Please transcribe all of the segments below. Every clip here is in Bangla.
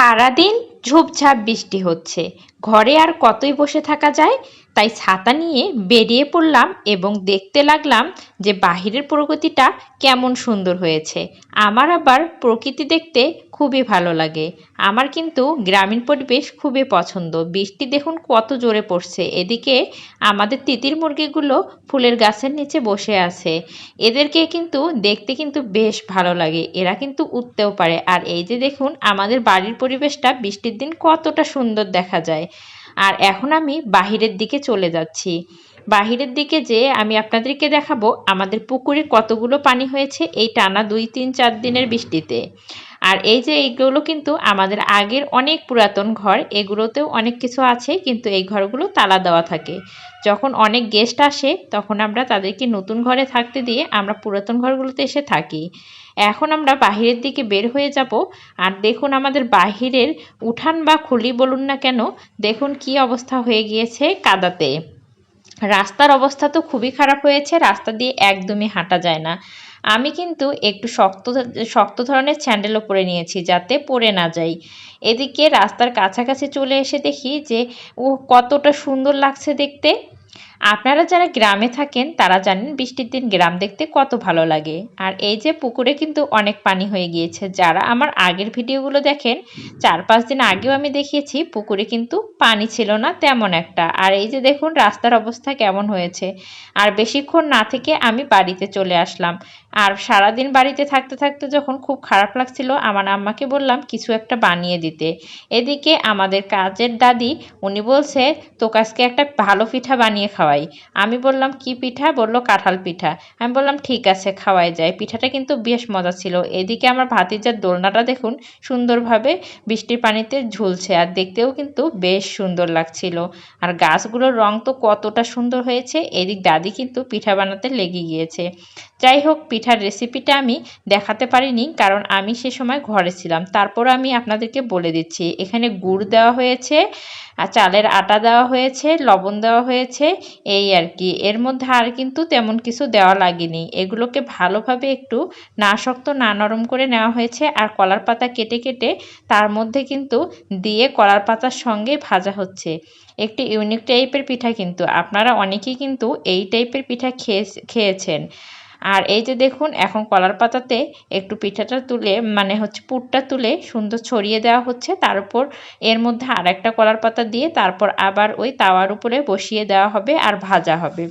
সারাদিন ঝোপঝাপ বৃষ্টি হচ্ছে। ঘরে আর কতই বসে থাকা যায়? তাই ছাতা নিয়ে বেরিয়ে পড়লাম এবং দেখতে লাগলাম যে বাহিরের প্রকৃতিটা কেমন সুন্দর হয়েছে। আমার আবার প্রকৃতি দেখতে খুবই ভালো লাগে। আমার কিন্তু গ্রামীণ পরিবেশ খুবই পছন্দ। বৃষ্টি দেখুন কত জোরে পড়ছে। এদিকে আমাদের তিতির মুরগিগুলো ফুলের গাছের নিচে বসে আছে। এদেরকে কিন্তু দেখতে কিন্তু বেশ ভালো লাগে। এরা কিন্তু উঠতেও পারে। আর এই যে দেখুন, আমাদের বাড়ির পরিবেশটা বৃষ্টির দিন কতটা সুন্দর দেখা যায়। আর এখন আমি বাহিরের দিকে চলে যাচ্ছি। বাহিরের দিকে যে আমি আপনাদেরকে দেখাবো আমাদের পুকুরে কতগুলো পানি হয়েছে, এই টানা দুই, তিন, চার দিনের বৃষ্টিতে। আর এই যে এইগুলো কিন্তু আমাদের আগের অনেক পুরাতন ঘর, এগুলোতেও অনেক কিছু আছে, কিন্তু এই ঘরগুলো তালা দেওয়া থাকে। যখন অনেক গেস্ট আসে, তখন আমরা তাদেরকে নতুন ঘরে থাকতে দিয়ে আমরা পুরাতন ঘরগুলোতে এসে থাকি। এখন আমরা বাহিরের দিকে বের হয়ে যাব, আর দেখুন আমাদের বাহিরের উঠান বা খুলি বলুন না কেন, দেখুন কি অবস্থা হয়ে গিয়েছে কাদাতে। রাস্তার অবস্থা তো খুবই খারাপ হয়েছে, রাস্তা দিয়ে একদমই হাঁটা যায় না। আমি কিন্তু একটু শক্ত শক্ত ধরনের স্যান্ডেলও পরে নিয়েছি যাতে পরে না যাই। এদিকে রাস্তার কাছাকাছি চলে এসে দেখি যে, ও কতটা সুন্দর লাগছে দেখতে। আপনারা যারা গ্রামে থাকেন, তারা জানেন বৃষ্টির দিন গ্রাম দেখতে কত ভালো লাগে। আর এই যে পুকুরে কিন্তু অনেক পানি হয়ে গিয়েছে। যারা আমার আগের ভিডিওগুলো দেখেন চার পাঁচ দিন আগেও আমি দেখিয়েছি, পুকুরে কিন্তু পানি ছিল না তেমন একটা। আর এই যে দেখুন, রাস্তার অবস্থা কেমন হয়েছে। আর বেশিক্ষণ না থেকে আমি বাড়িতে চলে আসলাম। আর সারাদিন বাড়িতে থাকতে থাকতে যখন খুব খারাপ লাগছিল, আমার আম্মাকে বললাম, কিছু একটা বানিয়ে দিতে। এদিকে আমাদের কাজের দাদি, উনি বলছে তোকাজকে একটা ভালো পিঠা বানিয়ে খাওয়াই। আমি বললাম, কি পিঠা? বলল, কাঁঠাল পিঠা। আমি বললাম, ঠিক আছে, খাওয়াই যায়। পিঠাটা কিন্তু বেশ মজা ছিল। এদিকে আমার ভাতিজার দোলনাটা দেখুন সুন্দরভাবে বৃষ্টির পানিতে ঝুলছে আর দেখতেও কিন্তু বেশ সুন্দর লাগছিল। আর গাছগুলোর রং তো কতটা সুন্দর হয়েছে, এদিক দাদি কিন্তু পিঠা বানাতে লেগে গিয়েছে। যাই হোক, পিঠার রেসিপিটা আমি দেখাতে পারিনি কারণ আমি সে সময় ঘরে ছিলাম। তারপর আমি আপনাদেরকে বলে দিচ্ছি, এখানে গুড় দেওয়া হয়েছে আর চালের আটা দেওয়া হয়েছে, লবণ দেওয়া হয়েছে, এই আর কি। এর মধ্যে আর কিন্তু তেমন কিছু দেওয়া লাগেনি। এগুলোকে ভালোভাবে একটু না শক্ত না নরম করে নেওয়া হয়েছে আর কলার পাতা কেটে কেটে তার মধ্যে কিন্তু দিয়ে কলার পাতার সঙ্গে ভাজা হচ্ছে। একটি ইউনিক টাইপের পিঠা কিন্তু। আপনারা অনেকেই কিন্তু এই টাইপের পিঠা খেয়ে, খেয়েছেন। আর এই যে দেখুন, এখন কলার পাতাতে একটু পিঠাটা তুলে মানে হচ্ছে পুরটা তুলে সুন্দর ছড়িয়ে দেওয়া হচ্ছে। তার উপর এর মধ্যে আর একটা কলার পাতা দিয়ে তারপর আবার ওই তাওয়ার উপরে বসিয়ে দেওয়া হবে আর ভাজা হবে।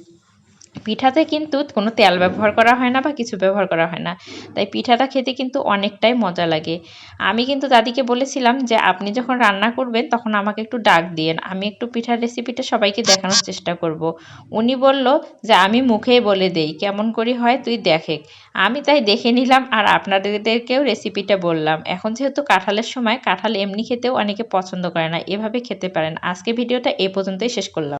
পিঠাতে কিন্তু কোনো তেল ব্যবহার করা হয় না বা কিছু ব্যবহার করা হয় না। তাই পিঠাটা খেতে কিন্তু অনেকটাই মজা লাগে। আমি কিন্তু দাদিকে বলেছিলাম যে, আপনি যখন রান্না করবেন, তখন আমাকে একটু ডাক দিয়েন। আমি একটু পিঠার রেসিপিটা সবাইকে দেখানোর চেষ্টা করব। উনি বলল যে, আমি মুখেই বলে দেই, কেমন করি হয় তুই দেখে আমি তাই দেখে নিলাম আর আপনাদেরকেও রেসিপিটা বললাম। এখন যেহেতু কাঁঠালের সময়, কাঁঠাল এমনি খেতেও অনেকে পছন্দ করে না, এভাবে খেতে পারেন। আজকে ভিডিওটা এ পর্যন্তই শেষ করলাম।